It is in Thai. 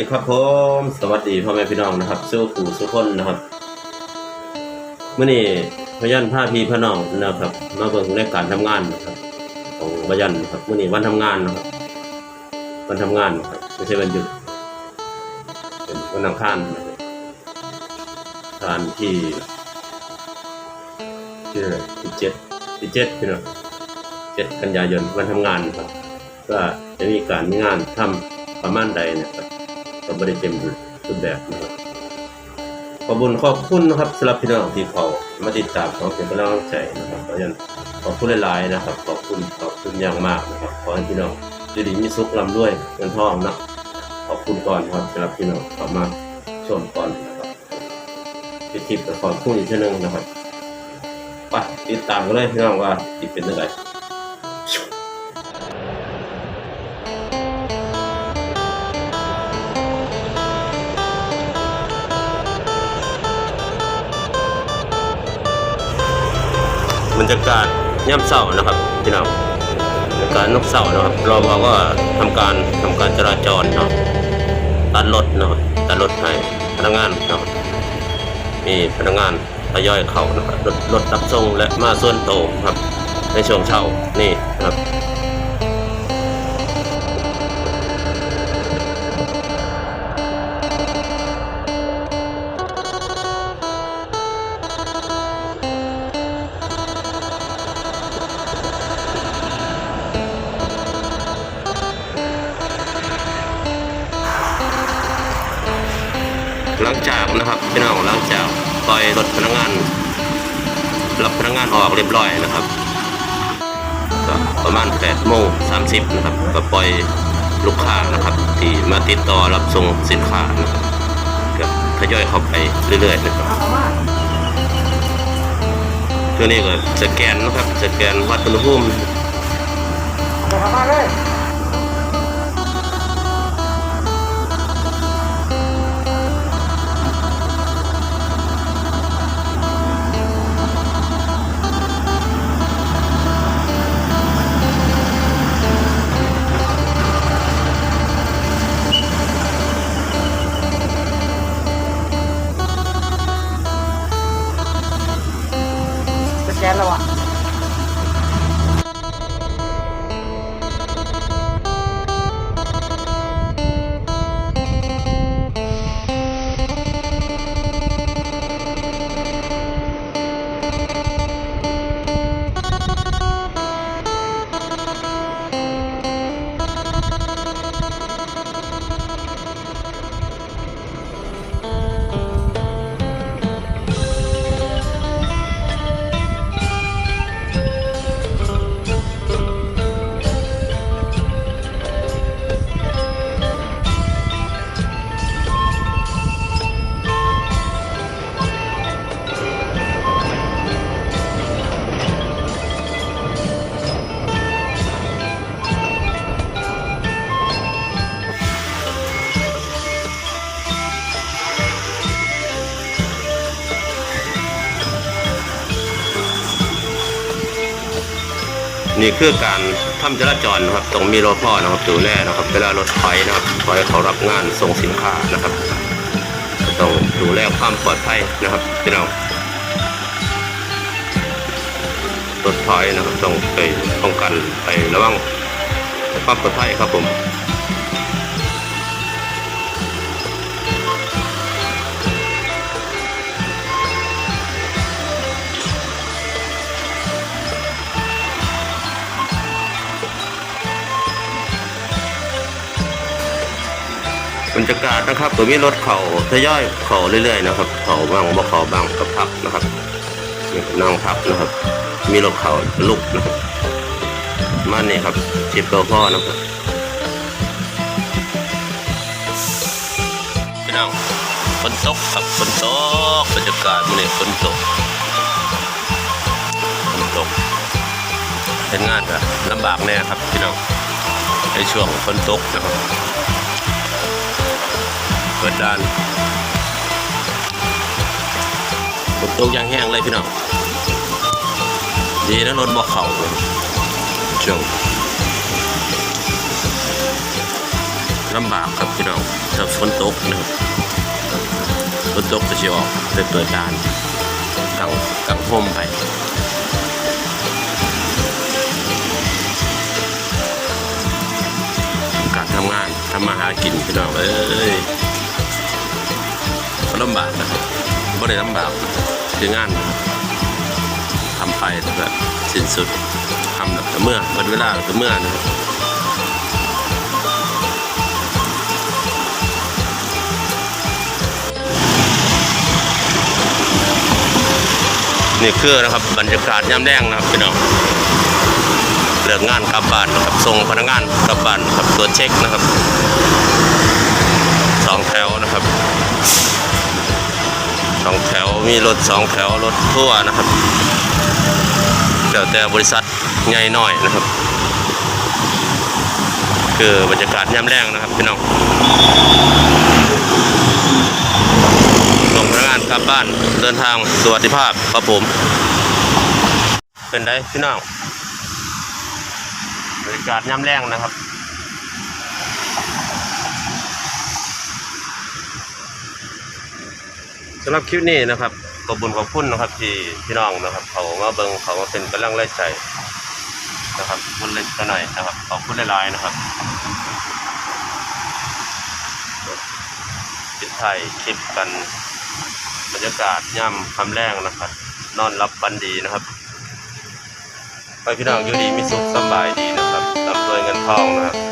วัสดีครับผมสวัสดีพ่อแม่พี่น้องนะครับสู้ผู้สู้คนนะครับเมื่อนี้พยันผ้าพีพน้องนะครับมาเบิ่งในการทำงานนะครับของพยันนะครับเมื่อนี้วันทำงานนะครับ วันทำงานนะครับไม่ใช่วันหยุดเป็นวันอังคารนะครับทานที่ที่อะไรที่เจ็ดที่เจ็ดพี่น้องเจ็ดกันยายนวันทำงานครับ ก็จะมีการมีงานทำประมาณใดนะครับ ก็บริเต็มรูปแบบนะครับขอบคุญขอบคุณนะครับสำหรับพี่น้องที่เขามาติดตามขอเป็นกำลังใจนะครับเพราะฉะนั้นขอบคุณหลายๆนะครับ ขอบคุณขอบคุณอย่างมากนะครับขอให้พี่น้องอยู่ดีมีสุขร่ำรวยเงินทองนะขอบคุณก่อนครับสำหรับพี่น้องข้ามาชมก่อนนะครับปิดคลิปก็ขอบคุณอีกเช่นนึงนะครับไปติดตามกันเลยพี่น้องว่าติดเป็นยังไง บรรยากาศย่ำเศร้านะครับพี่น้องบรรยากาศนกเศร้านะครับรอบอกว่าทำการทำการจราจรเนาะตัดรถเนาะตัดรถให้พนักงานเนาะมีพนักงานทยอยเข้านะครับรถรถรับส่งและมาส่วนโตครับในช่วงเช้านี่ครับ หลังจากนะครับพี่น้องหลังจากปล่อยรถพนักงานรับพนักงานออกเรียบร้อยนะครับก็ประมาณ8โมง30นะครับก็ปล่อยลูกค้านะครับ ที่มาติดต่อรับส่งสินค้านะครับก็ทยอยเข้าไปเรื่อยๆนะครับตัวนี้ก็สแกนนะครับสแกนวัดอุณหภูมิ ไปท นี่คือการทำจราจรนะครับต้องมีรถพ่อนะครับดูแลนะครับเวลารถถอยนะครับถอยเขารับงานส่งสินค้านะครับต้องดูแลความปลอดภัยนะครับพี่น้องรถถอยนะครับต้องไปป้องกันไประวังความปลอดภัยครับผม บรรยากาศนะครับตัวมีรถเขาทยอยเขาเรื่อยๆนะครับเขาบ้างบ่เขาบ้างก็พักนะครับนั่งพักนะครับ มีรถเขาลุกนะครับมานี่ครับชิปตัวพ่อนะครับพี่น้องฝนตกครับฝนตกบรรยากาศมันนี่ฝนตกฝนตกเห็นงานก็ลำบากแน่ครับพี่น้องในช่วงฝนตกนะครับ เปิดด้านฝนตกอย่างแห้งเลยพี่น้อง ดีนะรถบอกเขาช่วงลำบากครับพี่น้องถ้าฝนตกนะครับฝนตกก็จะออกได้เปิดด้านกังกังห่มไปการทำงานทำมาหากินพี่น้องเอ้ย ลำบากนะครับไม่ได้ลำบากคืองานทำไปแล้วก็สิ้นสุดทำแล้วก็เมื่อหมดเวลาแล้วก็เมื่อนะครับนี่คือนะครับบรรยากาศยามแดงนะครับพี่น้องเลิกงานกลับบ้านนะครับส่งพนักงานกลับบ้านนะครับตรวเช็คนะครับสองแถวนะครับ สองแถวมีรถสองแถวรถทั่วนะครับแล้วแต่บริษัทใหญ่น้อยนะครับ คือบรรยากาศยามแรงนะครับพี่น้องส่งพนักงานกลับบ้านเดินทางสวัสดิภาพครับผม เป็นไดพี่น้องบรรยากาศย่ำแรงนะครับ สำหรับคลิปนี้นะครับขอบุญขอบคุณนะครับที่พี่น้องนะครับ เขามาเบิงเขามาเป็นกำลังแรงใจนะครับบุญเล็กก็หน่อยนะครับขอบคุณหลายๆนะครับปิดถ่ายคลิปกันบรรยากาศย่ำคำแรงนะครับ นอนรับบันดีนะครับไปพี่น้องอยู่ดีมีสุขสบายดีนะครับรับรวยเงินทองนะครับ